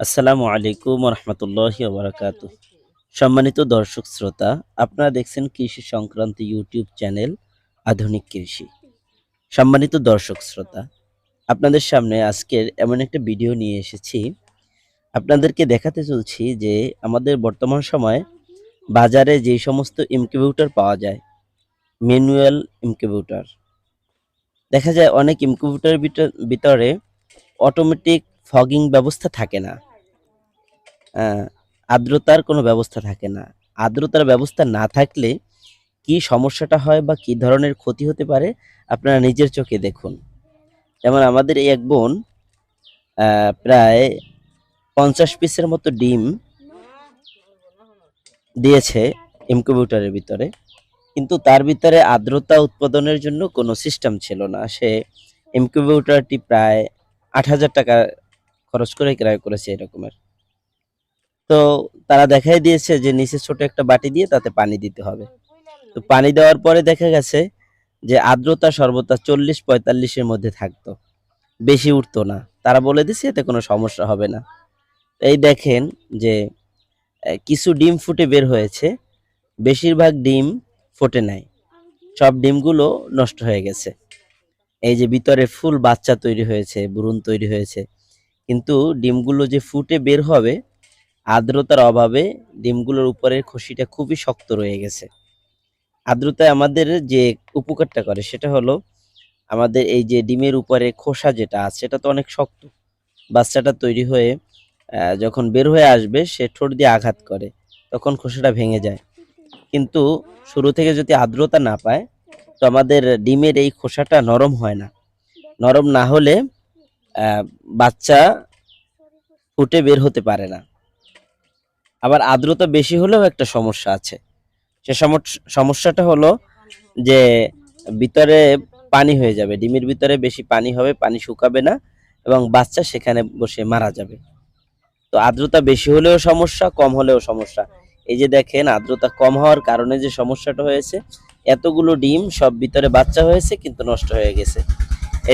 আসসালামু আলাইকুম রহমতুল্লাহ বারাকাত সম্মানিত দর্শক শ্রোতা, আপনারা দেখছেন কৃষি সংক্রান্ত ইউটিউব চ্যানেল আধুনিক কৃষি। সম্মানিত দর্শক শ্রোতা, আপনাদের সামনে আজকের এমন একটা ভিডিও নিয়ে এসেছি। আপনাদেরকে দেখাতে চলছি যে আমাদের বর্তমান সময়ে বাজারে যে সমস্ত ইনকিউবেটর পাওয়া যায়, ম্যানুয়াল ইনকিউবেটর। দেখা যায় অনেক ইনকিউবেটরের ভিতরে অটোমেটিক ফগিং ব্যবস্থা থাকে না। আর্দ্রতার কোনো ব্যবস্থা থাকে না। আর্দ্রতার ব্যবস্থা না থাকলে কি সমস্যাটা হয় বা কি ধরনের ক্ষতি হতে পারে, আপনারা নিজের চোখে দেখুন। যেমন আমাদের এই এক বোন প্রায় পঞ্চাশ পিসের মতো ডিম দিয়েছে ইনকিউবেটরের ভিতরে। কিন্তু তার ভিতরে আর্দ্রতা উৎপাদনের জন্য কোনো সিস্টেম ছিল না। সে ইনকিউবেটরটি প্রায় আট হাজার টাকা খরচ করে ক্রয় করেছে এরকমের। তো তারা দেখাই দিয়েছে যে নিচে ছোট একটা বাটি দিয়ে তাতে পানি দিতে হবে। তো পানি দেওয়ার পরে দেখা গেছে যে আর্দ্রতা সর্বতা চল্লিশ পঁয়তাল্লিশের মধ্যে থাকতো। বেশি উঠতো না। তারা বলে দিছে এতে কোনো সমস্যা হবে না। এই দেখেন যে কিছু ডিম ফুটে বের হয়েছে। বেশিরভাগ ডিম ফোটে নাই। সব ডিমগুলো নষ্ট হয়ে গেছে। এই যে ভিতরে ফুল বাচ্চা তৈরি হয়েছে ভ্রূণ তৈরি হয়েছে। কিন্তু ডিমগুলো যে ফুটে বের হবে, আর্দ্রতার অভাবে ডিমগুলোর উপরের খসিটা খুবই শক্ত রয়ে গেছে। আর্দ্রতায় আমাদের যে উপকারটা করে সেটা হলো আমাদের এই যে ডিমের উপরে খোসা যেটা আছে, সেটা তো অনেক শক্ত। বাচ্চাটা তৈরি হয়ে যখন বের হয়ে আসবে, সে ঠোঁট দিয়ে আঘাত করে, তখন খোসাটা ভেঙে যায়। কিন্তু শুরু থেকে যদি আর্দ্রতা না পায়, তো আমাদের ডিমের এই খোসাটা নরম হয় না। নরম না হলে বাচ্চা ফুটে বের হতে পারে না। আবার আর্দ্রতা বেশি হলেও একটা সমস্যা আছে। সে সমস- সমস্যাটা হলো যে ভিতরে পানি হয়ে যাবে, ডিমের ভিতরে বেশি পানি হবে, পানি শুকাবে না এবং বাচ্চা সেখানে বসে মারা যাবে। তো আর্দ্রতা বেশি হলেও সমস্যা, কম হলেও সমস্যা। এই যে দেখেন, আর্দ্রতা কম হওয়ার কারণে যে সমস্যাটা হয়েছে, এতগুলো ডিম সব ভিতরে বাচ্চা হয়েছে কিন্তু নষ্ট হয়ে গেছে।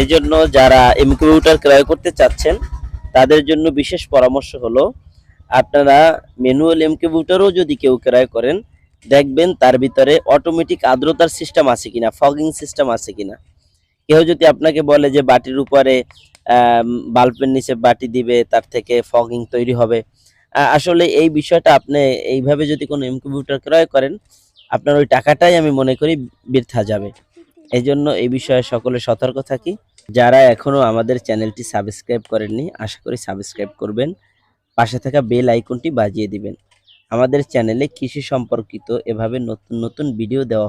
এই জন্য যারা ইনকিউবেটর ক্রয় করতে চাচ্ছেন, তাদের জন্য বিশেষ পরামর্শ হলো, আপনারা ম্যানুয়াল ইনকিউবেটরও যদি কেউ ক্রয় করেন, দেখবেন তার ভিতরে অটোমেটিক আর্দ্রতার সিস্টেম আছে কিনা ফগিং সিস্টেম আছে কিনা। কেউ যদি আপনাকে বলে যে বাটির উপরে বাল্বের নিচে বাটি দিবে, তার থেকে ফগিং তৈরি হবে। আসলে এই বিষয়টা আপনি এইভাবে যদি কোনো ইনকিউবেটর ক্রয় করেন, আপনার ওই টাকাটাই আমি মনে করি বৃথা যাবে। এই জন্য এই বিষয়ে সকলে সতর্ক থাকি। যারা এখনও আমাদের চ্যানেলটি সাবস্ক্রাইব করেননি, আশা করি সাবস্ক্রাইব করবেন। পাশে থাকা বেল আইকনটি বাজিয়ে দিবেন। আমাদের চ্যানেলে কৃষি সম্পর্কিত এভাবে নতুন নতুন ভিডিও দেওয়া